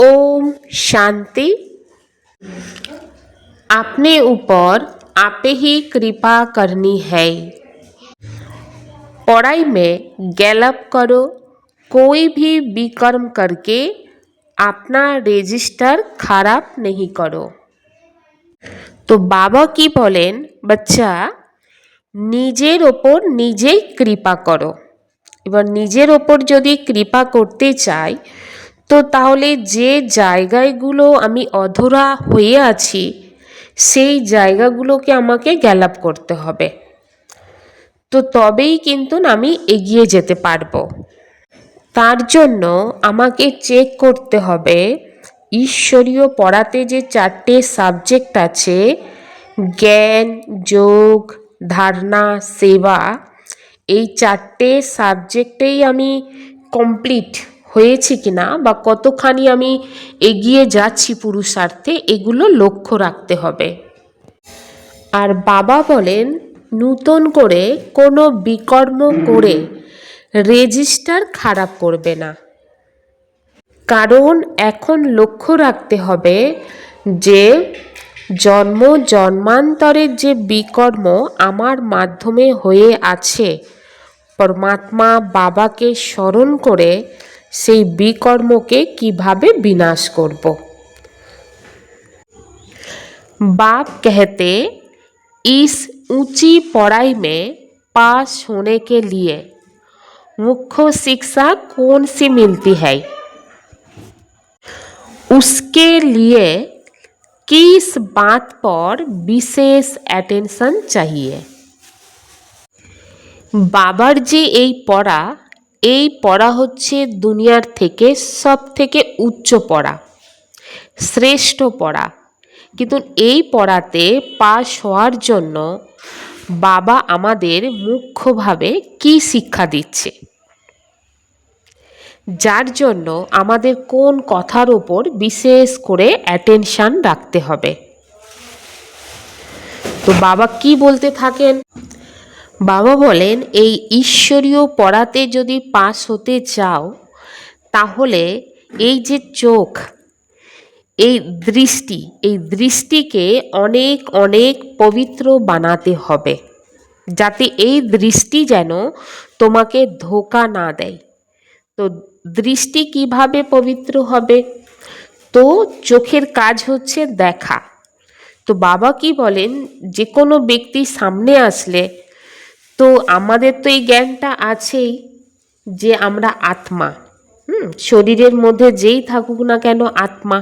ओम शांति अपने ऊपर आपे ही कृपा करनी है पढ़ाई में गैलप करो कोई भी विकर्म करके अपना রেজিস্টার খারাপ नहीं करो তো বাবা কি বলেন বাচ্চা নিজের ওপর নিজেই কৃপা করো এবার নিজের ওপর যদি কৃপা করতে চাই তো তাহলে যে জায়গাগুলো আমি অধরা হয়ে আছি, সেই জায়গাগুলোকে আমাকে গ্যালাপ করতে হবে। তো তবেই কিন্তু আমি এগিয়ে যেতে পারব। তার জন্য আমাকে চেক করতে হবে, ঈশ্বরীয় পড়াতে যে চারটে সাবজেক্ট আছে, জ্ঞান, যোগ, ধারণা, সেবা, এই চারটে সাবজেক্টেই আমি কমপ্লিট হয়েছি কিনা বা কতখানি আমি এগিয়ে যাচ্ছি পুরুষার্থে, এগুলো লক্ষ্য রাখতে হবে। আর বাবা বলেন, নূতন করে কোনো বিকর্ম করে রেজিস্টার খারাপ করবে না। কারণ এখন লক্ষ্য রাখতে হবে যে, জন্ম জন্মান্তরের যে বিকর্ম আমার মাধ্যমে হয়ে আছে, পরমাত্মা বাবাকে স্মরণ করে সেই বিকর্মকে কিভাবে বিনাশ করব बाप कहते इस ऊंची पढ़ाई में पास होने के लिए मुख्य शिक्षा कौन सी मिलती है उसके लिए किस बात पर विशेष अटेंशन चाहिए বাবার যে এই পড়া এই পড়া হচ্ছে দুনিয়ার থেকে সব থেকে উচ্চ পড়া, শ্রেষ্ঠ পড়া। কিন্তু এই পড়াতে পাশ হওয়ার জন্য বাবা আমাদের মুখ্যভাবে কি শিক্ষা দিচ্ছে? যার জন্য আমাদের কোন কথার ওপর বিশেষ করে অ্যাটেনশান রাখতে হবে। তো বাবা কি বলতে থাকেন? বাবা বলেন, এই ঈশ্বরীয় পড়াতে যদি পাস হতে চাও, তাহলে এই যে চোখ, এই দৃষ্টি, এই দৃষ্টিকে অনেক অনেক পবিত্র বানাতে হবে। যাতে এই দৃষ্টি যেন তোমাকে ধোকা না দেয়। তো দৃষ্টি কীভাবে পবিত্র হবে? তো চোখের কাজ হচ্ছে দেখা। তো বাবা কি বলেন, যে কোনো ব্যক্তি সামনে আসলে তো আমাদের তো এই জ্ঞানটা আছেই যে আমরা আত্মা, হুম, শরীরের মধ্যে যেই থাকুক না কেন আত্মা।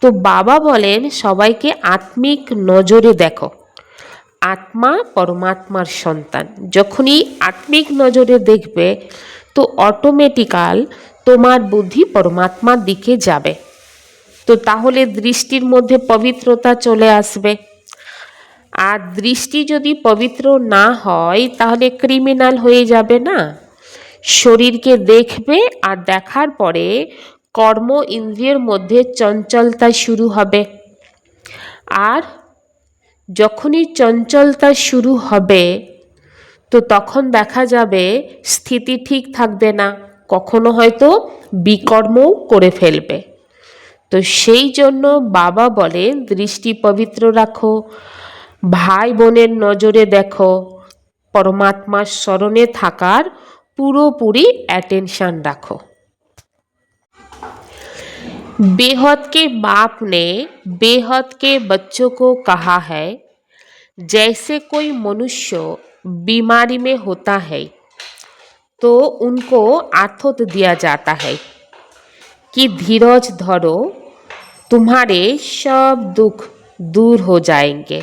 তো বাবা বলেন, সবাইকে আত্মিক নজরে দেখো। আত্মা পরমাত্মার সন্তান। যখনই আত্মিক নজরে দেখবে, তো অটোমেটিক্যাল তোমার বুদ্ধি পরমাত্মার দিকে যাবে। তো তাহলে দৃষ্টির মধ্যে পবিত্রতা চলে আসবে। আর দৃষ্টি যদি পবিত্র না হয়, তাহলে ক্রিমিনাল হয়ে যাবে না। শরীরকে দেখবে আর দেখার পরে কর্ম ইন্দ্রিয়ের মধ্যে চঞ্চলতা শুরু হবে। আর যখনই চঞ্চলতা শুরু হবে, তো তখন দেখা যাবে স্থিতি ঠিক থাকবে না। কখনো হয়তো বিকর্মও করে ফেলবে। তো সেই জন্য বাবা বলে দৃষ্টি পবিত্র রাখো। ভাই বোনের নজরে দেখো পরমাত্মার স্মরণে থাকার পুরোপুরি অ্যাটেনশন রাখো बेहद के बाप ने बेहद के बच्चों को कहा है जैसे कोई मनुष्य बीमारी में होता है तो उनको आथत दिया जाता है कि धीरज धरो तुम्हारे सब दुख दूर हो जाएंगे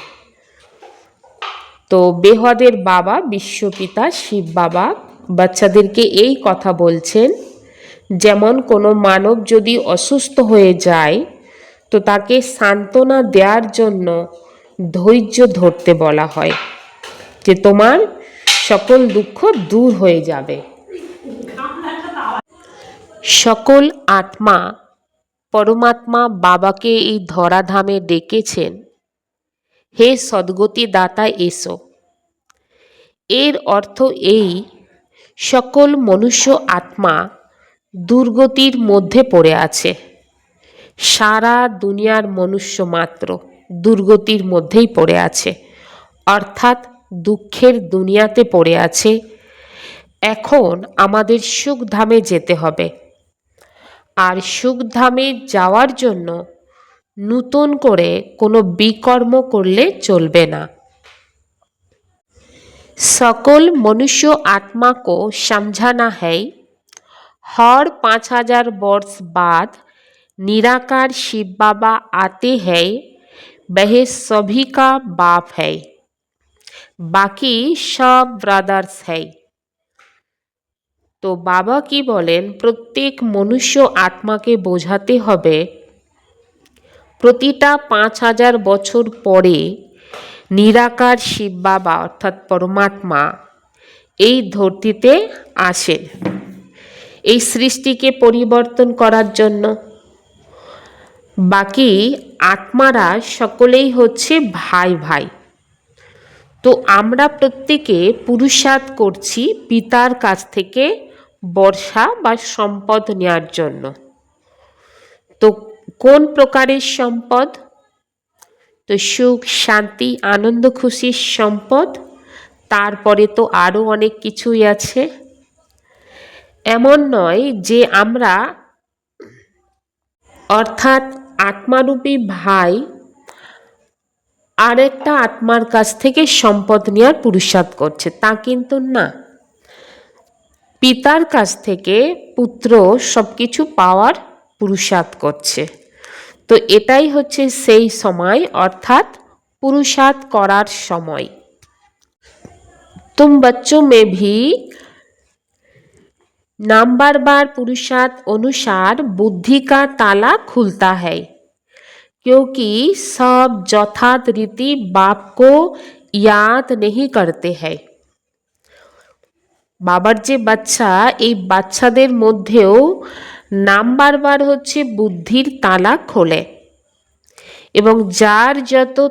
তো বেহদের বাবা, বিশ্বপিতা, শিব বাবা বাচ্চাদেরকে এই কথা বলছেন, যেমন কোনো মানব যদি অসুস্থ হয়ে যায়, তো তাকে সান্ত্বনা দেওয়ার জন্য ধৈর্য ধরতে বলা হয়, যে তোমার সকল দুঃখ দূর হয়ে যাবে। সকল আত্মা, পরমাত্মা বাবাকে এই ধরাধামে ডেকেছেন। হে সদ্গতি দাতা এসো। এর অর্থ এই, সকল মনুষ্য আত্মা দুর্গতির মধ্যে পড়ে আছে। সারা দুনিয়ার মনুষ্য মাত্র দুর্গতির মধ্যেই পড়ে আছে। অর্থাৎ দুঃখের দুনিয়াতে পড়ে আছে। এখন আমাদের সুখধামে যেতে হবে। আর সুখধামে যাওয়ার জন্য নূতন করে কোনো বিকর্ম করলে চলবে না सकल मनुष्य आत्मा को समझाना है हर पाँच हजार वर्ष बाद निराकार शिव बाबा आते हैं वह सभी का बाप है বাকি সব ব্রাদার্স হ্যাই তো বাবা কি বলেন প্রত্যেক মনুষ্য আত্মাকে বোঝাতে হবে প্রতিটা পাঁচ হাজার বছর পরে নিরাকার শিব বাবা, অর্থাৎ পরমাত্মা, এই ধরতিতে আসেন এই সৃষ্টিকে পরিবর্তন করার জন্য। বাকি আত্মারা সকলেই হচ্ছে ভাই ভাই। তো আমরা প্রত্যেকে পুরুষার্থ করছি পিতার কাছ থেকে বর্ষা বা সম্পদ নেওয়ার জন্য। তো কোন প্রকারের সম্পদ? তো সুখ, শান্তি, আনন্দ, খুশির সম্পদ। তারপরে তো আরও অনেক কিছুই আছে। এমন নয় যে আমরা অর্থাৎ আত্মারূপী ভাই আরেকটা আত্মার কাছ থেকে সম্পদ নেওয়ার পুরুষার্থ করছে, তা কিন্তু না। পিতার কাছ থেকে পুত্র সব কিছু পাওয়ার পুরুষার্থ করছে। তো এটাই হচ্ছে সেই সময় অর্থাৎ পুরুষার্থ করার সময় तुम बच्चों में भी नंबर बार पुरुषार्थ अनुसार बुद्धि का ताला खुलता है क्योंकि सब यथार्थ रीति बाप को याद नहीं करते हैं বাবার যে বাচ্চা এই বাচ্চাদের মধ্যেও নাম্বার বার হচ্ছে বুদ্ধির তালা খোলে। এবং যার যত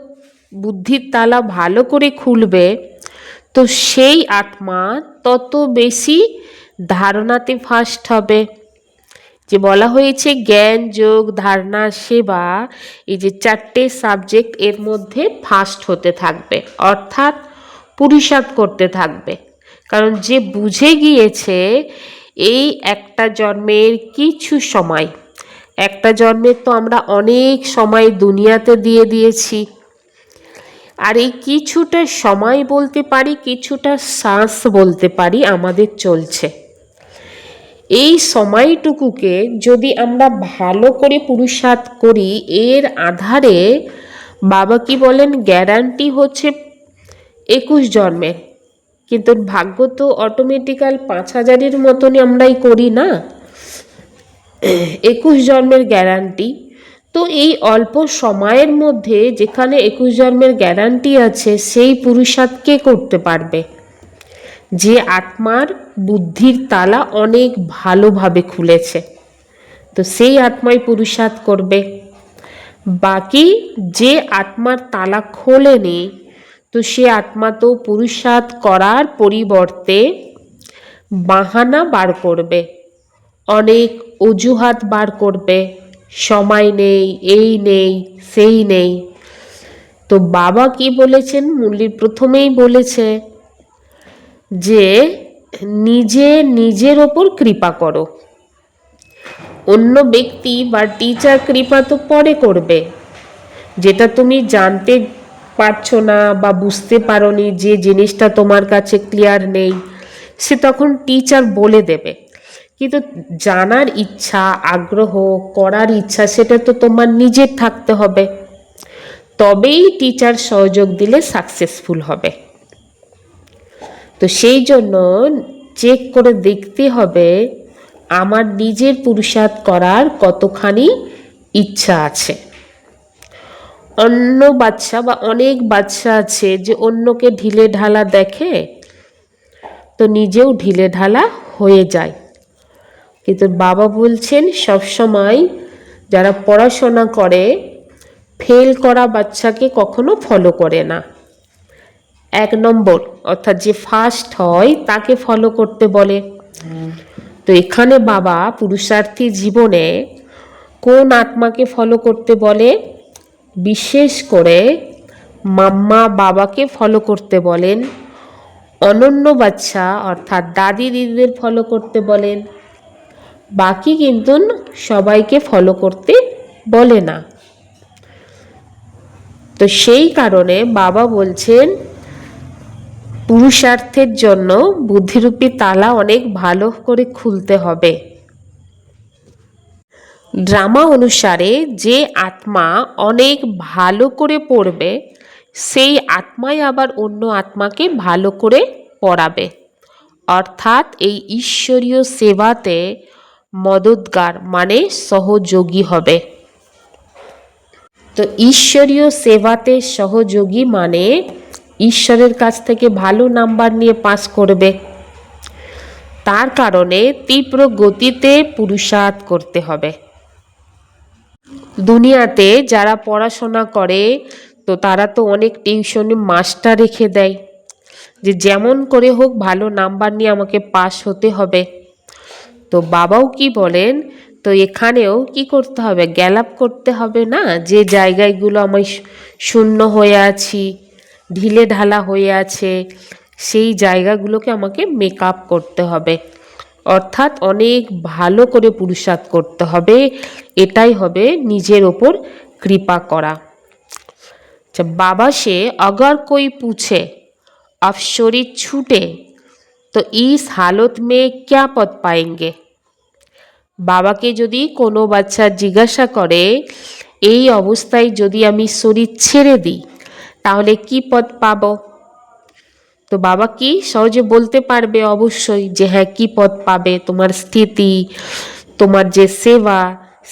বুদ্ধির তালা ভালো করে খুলবে, তো সেই আত্মা তত বেশি ধারণাতে ফার্স্ট হবে। যে বলা হয়েছে জ্ঞান, যোগ, ধারণা, সেবা, এই যে চারটে সাবজেক্ট এর মধ্যে ফার্স্ট হতে থাকবে। অর্থাৎ পুরুষার্থ করতে থাকবে। কারণ যে বুঝে গিয়েছে এই একটা জন্মের কিছু সময়। একটা জন্মের তো আমরা অনেক সময় দুনিয়াতে দিয়ে দিয়েছি। আর এই কিছুটা সময় বলতে পারি, কিছুটা শ্বাস বলতে পারি আমাদের চলছে। এই সময়টুকুকে যদি আমরা ভালো করে পুরুষার্থ করি, এর আধারে বাবা কি বলেন গ্যারান্টি হচ্ছে একুশ জন্মের। কিন্তু ভাগ্য তো অটোমেটিক্যাল পাঁচ হাজারের মতনই আমরাই করি না। একুশ জন্মের গ্যারান্টি তো এই অল্প সময়ের মধ্যে যেখানে একুশ জন্মের গ্যারান্টি আছে, সেই পুরুষার্থ কে করতে পারবে? যে আত্মার বুদ্ধির তালা অনেক ভালোভাবে খুলেছে। তো সেই আত্মাই পুরুষার্থ করবে। বাকি যে আত্মার তালা খোলেনি তো সে আত্মা তো পুরুষার্থ করার পরিবর্তে বাহানা বার করবে। অনেক অজুহাত বার করবে। সময় নেই, এই নেই, সেই নেই। তো বাবা কি বলেছেন? মুরলির প্রথমেই বলেছে যে, নিজে নিজের ওপর কৃপা করো। অন্য ব্যক্তি বা টিচার কৃপা তো পরে করবে। যেটা তুমি জানতে পারছ না বা বুঝতে পারোনি যে জিনিসটা তোমার কাছে ক্লিয়ার নেই, সে তখন টিচার বলে দেবে। কিন্তু জানার ইচ্ছা, আগ্রহ, করার ইচ্ছা, সেটা তো তোমার নিজের থাকতে হবে। তবেই টিচার সহযোগ দিলে সাকসেসফুল হবে। তো সেই জন্য চেক করে দেখতে হবে, আমার নিজের পুরুষার্থ করার কতখানি ইচ্ছা আছে। অন্য বাচ্চা বা অনেক বাচ্চা আছে যে অন্যকে ঢিলে ঢালা দেখে, তো নিজেও ঢিলে ঢালা হয়ে যায়। কিন্তু বাবা বলছেন সবসময় যারা পড়াশোনা করে, ফেল করা বাচ্চাকে কখনো ফলো করে না। এক নম্বর, অর্থাৎ যে ফার্স্ট হয়, তাকে ফলো করতে বলে। তো এখানে বাবা পুরুষার্থী জীবনে কোন আত্মাকে ফলো করতে বলে? বিশেষ করে মাম্মা বাবাকে ফলো করতে বলেন, অনন্য বাচ্চা অর্থাৎ দাদি দিদিদের ফলো করতে বলেন। বাকি কিন্তু সবাইকে ফলো করতে বলে না। তো সেই কারণে বাবা বলছেন, পুরুষার্থের জন্য বুদ্ধিরূপী তালা অনেক ভালো করে খুলতে হবে। ড্রামা অনুসারে যে আত্মা অনেক ভালো করে পড়বে, সেই আত্মাই আবার অন্য আত্মাকে ভালো করে পড়াবে। অর্থাৎ এই ঈশ্বরীয় সেবাতে মদতগার মানে সহযোগী হবে। তো ঈশ্বরীয় সেবাতে সহযোগী মানে ঈশ্বরের কাছ থেকে ভালো নাম্বার নিয়ে পাস করবে। তার কারণে তীব্র গতিতে পুরুষার্থ করতে হবে। দুনিয়াতে যারা পড়াশোনা করে, তো তারা তো অনেক টিউশনি মাস্টার রেখে দেয়। যে যেমন করে হোক ভালো নাম্বার নিয়ে আমাকে পাস হতে হবে। তো বাবাও কি বলেন, তো এখানেও কি করতে হবে? গ্যালাপ করতে হবে না? যে জায়গাগুলো আমি শূন্য হয়ে আছি, ঢিলে ঢালা হয়ে আছে, সেই জায়গাগুলোকে আমাকে মেকআপ করতে হবে। অর্থাৎ অনেক ভালো করে পুরুষার্থ করতে হবে এটাই হবে নিজের ওপর কৃপা করা আচ্ছা बाबा से अगर कोई पूछे आप शरीर छूटे तो इस हालत में क्या पद पाएंगे বাবাকে যদি কোনো বাচ্চা জিজ্ঞাসা করে এই অবস্থায় যদি আমি শরীর ছেড়ে দিই তাহলে কি পদ পাবো তো বাবা কি সহজে বলতে পারবে অবশ্যই যে হ্যাঁ কি পদ পাবে? তোমার স্থিতি, তোমার যে সেবা,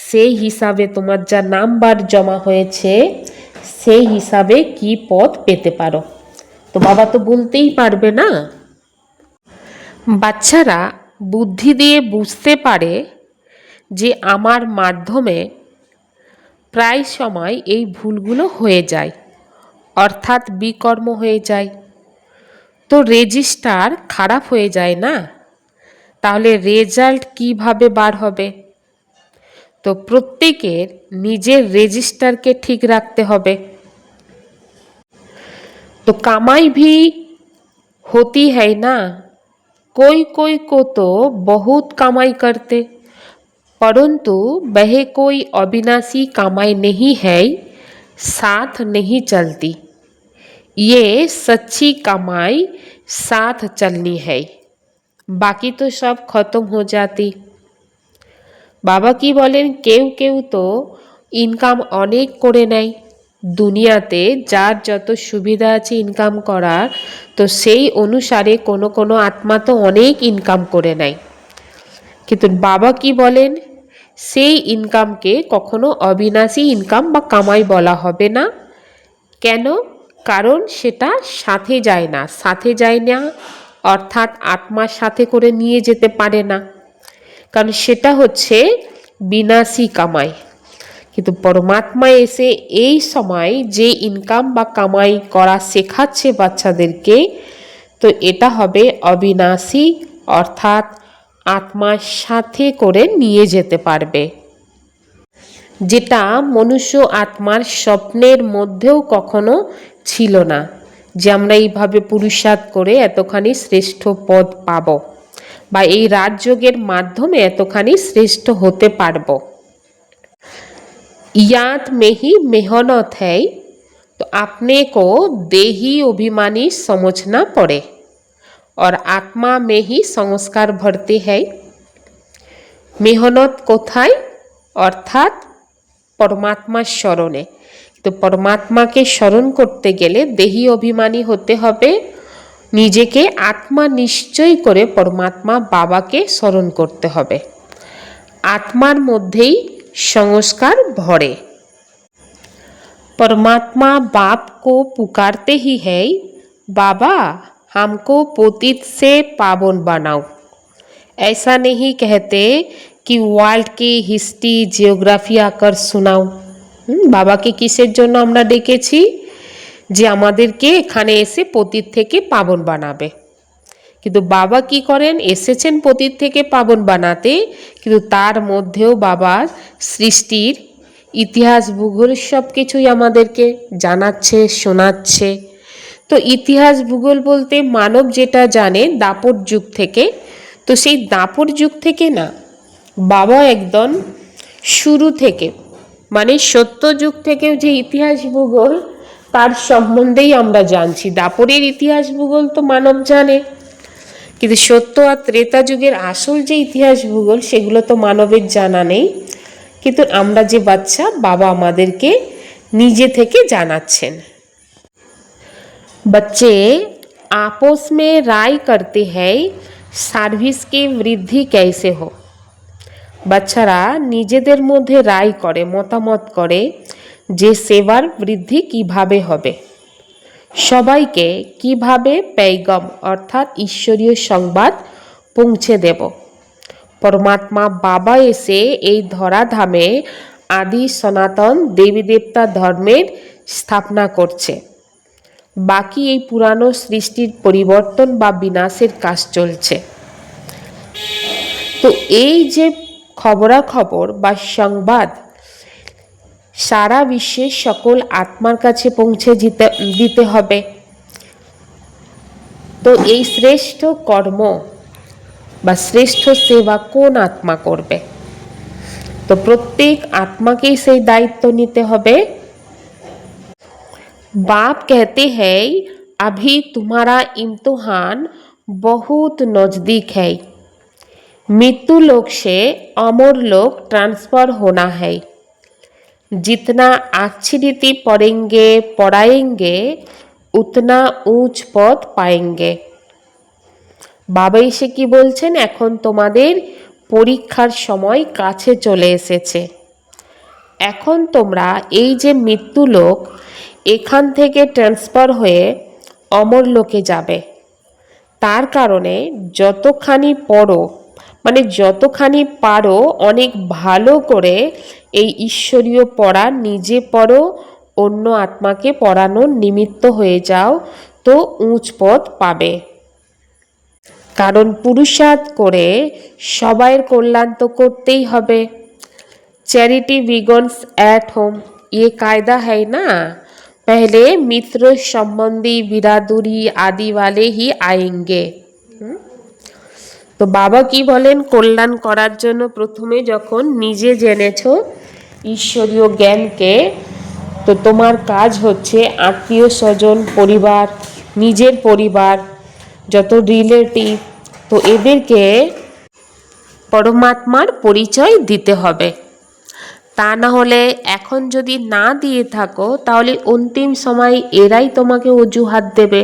সেই হিসাবে তোমার যা নাম্বার জমা হয়েছে, সেই হিসাবে কি পদ পেতে পারো? তো বাবা তো বলতেই পারবে না। বাচ্চারা বুদ্ধি দিয়ে বুঝতে পারে যে আমার মাধ্যমে প্রায় সময় এই ভুলগুলো হয়ে যায়, অর্থাৎ বিকর্ম হয়ে যায়। তো রেজিস্টার খারাপ হয়ে যায় না তাহলে রেজাল্ট কিভাবে বার হবে তো প্রত্যেকের নিজের রেজিস্টারকে ঠিক রাখতে হবে तो कमाई भी होती है ना कोई कोई को तो बहुत कमाई करते परंतु वह कोई अविनाशी कमाई नहीं है साथ नहीं चलती ये सच्ची कमाई साथ चलनी है বাকি তো সব খতম হয়ে যাতি বাবা কি বলেন কেউ কেউ তো ইনকাম অনেক করে নেয় দুনিয়াতে যার যত সুবিধা আছে ইনকাম করার তো সেই অনুসারে কোনো কোনো আত্মা তো অনেক ইনকাম করে নেয় কিন্তু বাবা কি বলেন সেই ইনকামকে কখনো অবিনাশী ইনকাম বা কামাই বলা হবে না কেন কারণ সেটা সাথে যায় না, সাথে যায় না, অর্থাৎ আত্মার সাথে করে নিয়ে যেতে পারে না। কারণ সেটা হচ্ছে বিনাশী কামাই। কিন্তু পরমাত্মা এসে এই সময় যে ইনকাম বা কামাই করা শেখাচ্ছে বাচ্চাদেরকে, তো এটা হবে অবিনাশী, অর্থাৎ আত্মার সাথে করে নিয়ে যেতে পারবে। যেটা মনুষ্য আত্মার স্বপ্নের মধ্যেও কখনো ছিল না যে আমরা এইভাবে পুরুষার্থ করে এতখানি শ্রেষ্ঠ পদ পাব বা এই রাজযোগের মাধ্যমে এতখানি শ্রেষ্ঠ হতে পারবো याद में ही मेहनत है तो अपने को देही अभिमानी समझना पड़े और आत्मा में ही संस्कार भरते हैं মেহনত কোথায় অর্থাৎ পরমাত্মার স্মরণে তো পরমাত্মাকে স্মরণ করতে গেলে দেহি অভিমানী হতে হবে নিজেকে আত্মা নিশ্চয় করে পরমাত্মা বাবাকে স্মরণ করতে হবে আত্মার মধ্যেই संस्कार भरे परमात्मा बाप को पुकारते ही है बाबा हमको पोतित से पावन बनाओ ऐसा नहीं कहते कि ওয়ার্ল্ড की হিস্ট্রি জিওগ্রাফি আকার শোনাও বাবাকে কিসের জন্য আমরা ডেকেছি? যে আমাদেরকে এখানে এসে পতীত থেকে পাবন বানাবে। কিন্তু বাবা কি করেন? এসেছেন পতির থেকে পাবন বানাতে, কিন্তু তার মধ্যেও বাবার সৃষ্টির ইতিহাস, ভূগোল সব কিছুই আমাদেরকে জানাচ্ছে, শোনাচ্ছে। তো ইতিহাস, ভূগোল বলতে মানব যেটা জানে দাপর যুগ থেকে, তো সেই দাপর যুগ থেকে না, বাবা একদম শুরু থেকে মানে সত্য যুগ থেকেও যে ইতিহাস ভূগোল তার সম্বন্ধেই আমরা জানছি দাপরের ইতিহাস ভূগোল তো মানব জানে কিন্তু সত্য আর ত্রেতা যুগের আসল যে ইতিহাস ভূগোল সেগুলো তো মানবের জানা নেই কিন্তু আমরা যে বাচ্চা বাবা আমাদেরকে নিজে থেকে জানাচ্ছেন बच्चे आपस में राय करते हैं সার্ভিস की वृद्धि कैसे हो বাচ্চারা নিজেদের মধ্যে রায় করে, মতামত করে যে সেবার বৃদ্ধি কীভাবে হবে। সবাইকে কীভাবে পেইগম অর্থাৎ ঈশ্বরীয় সংবাদ পৌঁছে দেব? পরমাত্মা বাবা এসে এই ধরাধামে আদি সনাতন দেবী দেবতা ধর্মের স্থাপনা করছে। বাকি এই পুরানো সৃষ্টির পরিবর্তন বা বিনাশের কাজ চলছে। তো এই যে খবরাখবর বা সংবাদ সারা বিশ্বের সকল আত্মার কাছে পৌঁছে দিতে দিতে হবে তো এই শ্রেষ্ঠ কর্ম বা শ্রেষ্ঠ সেবা কোন আত্মা করবে তো প্রত্যেক আত্মাকেই সেই দায়িত্ব নিতে হবে बाप कहते हैं अभी तुम्हारा इम्तहान बहुत नज़दीक है मृत्यु लोक से अमर लोक ट्रांसफर होना है जितना अच्छी रीति पढ़ेंगे पढ़ाएंगे उतना ऊंच पद पाएंगे বাবা এসে কি বলছেন এখন তোমাদের পরীক্ষার সময় কাছে চলে এসেছে এখন তোমরা এই যে মৃত্যু লোক এখান থেকে ট্রান্সফার হয়ে অমর লোকে যাবে তার কারণে যতখানি পড়ো মানে যতখানি পারো অনেক ভালো করে এই ঈশ্বরীয় পড়া নিজে পড়ো অন্য আত্মাকে পড়ানোর নিমিত্ত হয়ে যাও তো উঁচ পদ পাবে কারণ পুরুষার্থ করে সবাইয়ের কল্যাণ তো করতেই হবে चैरिटी बिगन्स एट होम ये कायदा है ना पहले मित्र संबंधी बिरादुरी आदि वाले ही आएंगे হুম? তো বাবা কি বলেন? কল্যাণ করার জন্য প্রথমে যখন নিজে জেনেছ ঈশ্বরীয় জ্ঞানকে, তো তোমার কাজ হচ্ছে আত্মীয় স্বজন, পরিবার, নিজের পরিবার, যত রিলেটিভ তো এদেরকে পরমাত্মার পরিচয় দিতে হবে। তা না হলে এখন যদি না দিয়ে থাকো, তাহলে অন্তিম সময় এরাই তোমাকে অজুহাত দেবে।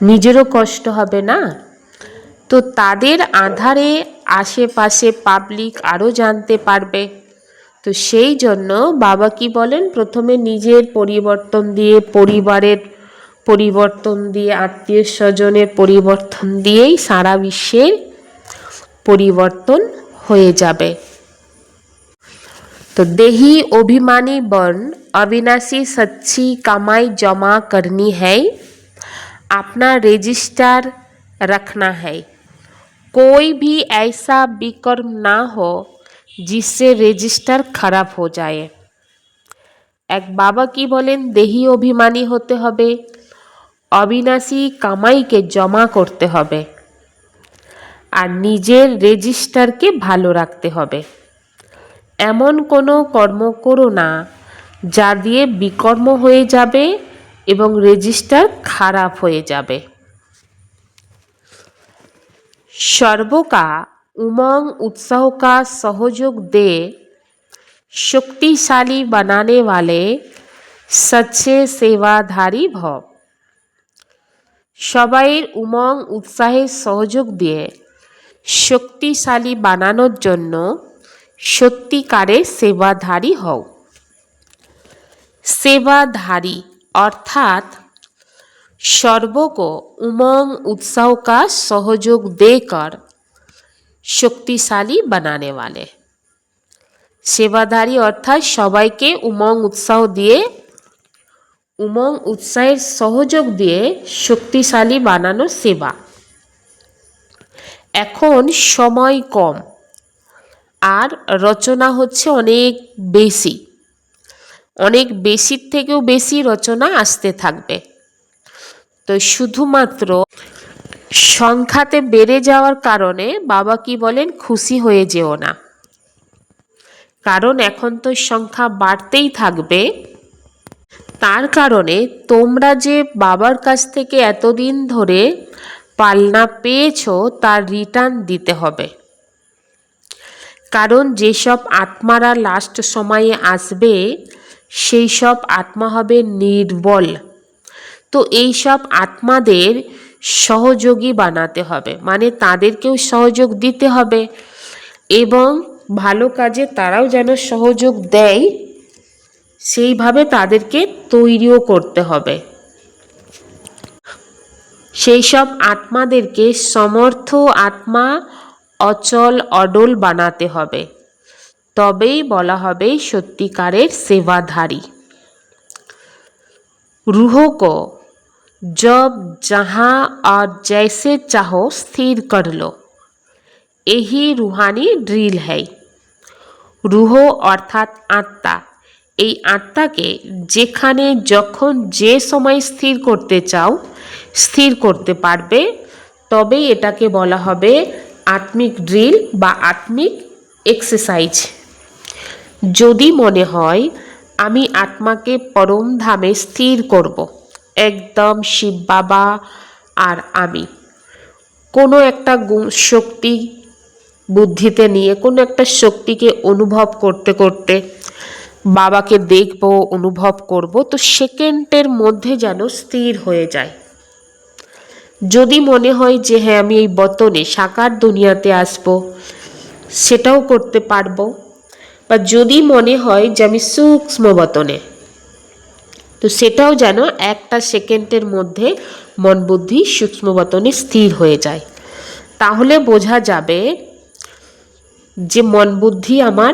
নিজেরও কষ্ট হবে না? তো তাদের আধারে আশেপাশে পাবলিক আরও জানতে পারবে তো সেই জন্য বাবা কি বলেন প্রথমে নিজের পরিবর্তন দিয়ে পরিবারের পরিবর্তন দিয়ে আত্মীয় স্বজনের পরিবর্তন দিয়েই সারা বিশ্বের পরিবর্তন হয়ে যাবে तो देही अभिमानी बन अविनाशी सच्ची कमाई जमा करनी है अपना रजिस्टर रखना है कोई भी ऐसा विकर्म ना हो जिससे रजिस्टर खराब हो जाए এক বাবা কি বলেন দেহি অভিমানী হতে হবে অবিনাশী কামাইকে জমা করতে হবে আর নিজের রেজিস্টারকে ভালো রাখতে হবে এমন কোনো কর্ম করো না যা দিয়ে বিকর্ম হয়ে যাবে এবং রেজিস্টার খারাপ হয়ে যাবে सर्व का उमंग उत्साह का सहयोग दे शक्तिशाली बनाने वाले सच्चे सेवाधारी भव সবাইয়ের উমং উৎসাহে সহযোগ দিয়ে শক্তিশালী বানানোর জন্য সত্যিকারের সেবাধারী হও সেবাধারী অর্থাৎ सर्व को उमंग उत्साह का सहयोग देकर শক্তিশালী বানানে वाले সেবাধারী অর্থাৎ সবাইকে উমং উৎসাহ দিয়ে উমং উৎসাহের সহযোগ দিয়ে শক্তিশালী বানানো সেবা এখন সময় কম আর রচনা হচ্ছে অনেক বেশি অনেক বেশির থেকেও বেশি রচনা আসতে থাকবে তো শুধুমাত্র সংখ্যাতে বেড়ে যাওয়ার কারণে বাবা কি বলেন, খুশি হয়ে যেও না। কারণ এখন তো সংখ্যা বাড়তেই থাকবে। তার কারণে তোমরা যে বাবার কাছ থেকে এতদিন ধরে পালনা পেয়েছ, তার রিটার্ন দিতে হবে। কারণ যেসব আত্মারা লাস্ট সময়ে আসবে সেই সব আত্মা হবে নির্বল। তো এই সব আত্মাদের সহযোগী বানাতে হবে। মানে তাদেরকেও সহযোগ দিতে হবে এবং ভালো কাজে তারাও যেন সহযোগ দেয়, সেইভাবে তাদেরকে তৈরিও করতে হবে। সেই সব আত্মাদেরকে সমর্থ আত্মা অচল অডল বানাতে হবে। তবেই বলা হবে সত্যিকারের সেবাধারী। রুহক जब जहाँ और जैसे चाहो स्थिर कर लो यही रूहानी ড্রিল है রুহ অর্থাৎ আত্মা এই আত্মাকে যেখানে যখন যে সময় স্থির করতে চাও স্থির করতে পারবে তবেই এটাকে বলা হবে আত্মিক ড্রিল বা আত্মিক এক্সারসাইজ যদি মনে হয় আমি আত্মাকে পরম ধামে স্থির করব একদম শিব বাবা আর আমি। কোনো একটা শক্তি বুদ্ধিতে নিয়ে, কোনো একটা শক্তিকে অনুভব করতে করতে বাবাকে দেখব, অনুভব করব, তো সেকেন্ডের মধ্যে যেন স্থির হয়ে যায়। যদি মনে হয় যে হ্যাঁ আমি এই বতনে সাকার দুনিয়াতে আসব, সেটাও করতে পারব। বা যদি মনে হয় যে, আমি সূক্ষ্ম বতনে তো সেটাও যেন একটা সেকেন্ডের মধ্যে মন বুদ্ধি সূক্ষ্ম বতনে স্থির হয়ে যায় তাহলে বোঝা যাবে যে মন বুদ্ধি আমার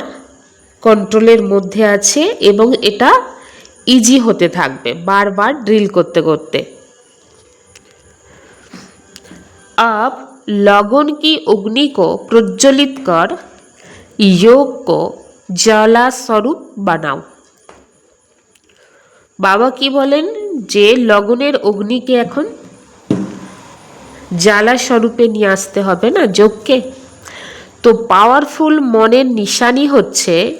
কন্ট্রোলের মধ্যে আছে এবং এটা ইজি হতে থাকবে বারবার ড্রিল করতে করতে अब लगन की अग्नि को प्रज्वलित कर योग को জ্বালা স্বরূপ বানাও বাবা কি বলেন? যে লগনের অগ্নিকে এখন জ্বালা স্বরূপে নিয়ে আসতে হবে না যোগকে? তো পাওয়ারফুল মনের নিশানি হচ্ছে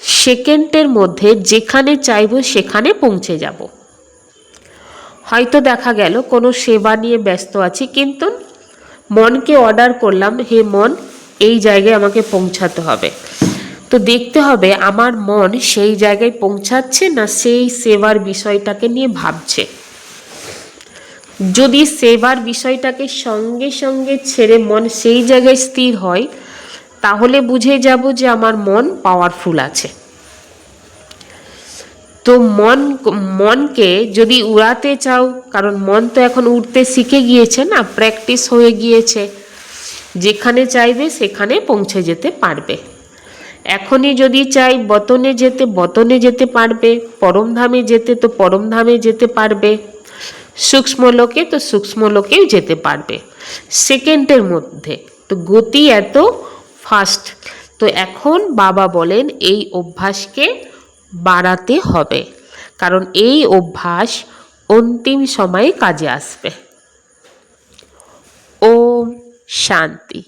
সেকেন্ডের মধ্যে যেখানে চাইব সেখানে পৌঁছে যাব। হয়তো দেখা গেল, কোনো সেবা নিয়ে ব্যস্ত আছি, কিন্তু মনকে অর্ডার করলাম, হে মন, এই জায়গায় আমাকে পৌঁছাতে হবে। তো দেখতে হবে আমার মন সেই জায়গায় পৌঁছাচ্ছে না সেই সেবার বিষয়টাকে নিয়ে ভাবছে। যদি সেবার বিষয়টাকে সঙ্গে সঙ্গে ছেড়ে মন সেই জায়গায় স্থির হয়, তাহলে বুঝে যাব যে আমার মন পাওয়ারফুল আছে। তো মন, মনকে যদি উড়াতে চাও, কারণ মন তো এখন উড়তে শিখে গিয়েছে না প্র্যাকটিস হয়ে গিয়েছে, যেখানে চাইবে সেখানে পৌঁছে যেতে পারবে। এখনই যদি চাই বতনে যেতে বতনে যেতে পারবে, পরমধামে যেতে তো পরমধামে যেতে পারবে। সূক্ষ্ম লোকে তো সূক্ষ্ম লোকেও যেতে পারবে। সেকেন্ডের মধ্যে, তো গতি এত ফাস্ট তো এখন বাবা বলেন এই অভ্যাসকে বাড়াতে হবে, কারণ এই অভ্যাস অন্তিম সময়ে কাজে আসবে। ওম শান্তি।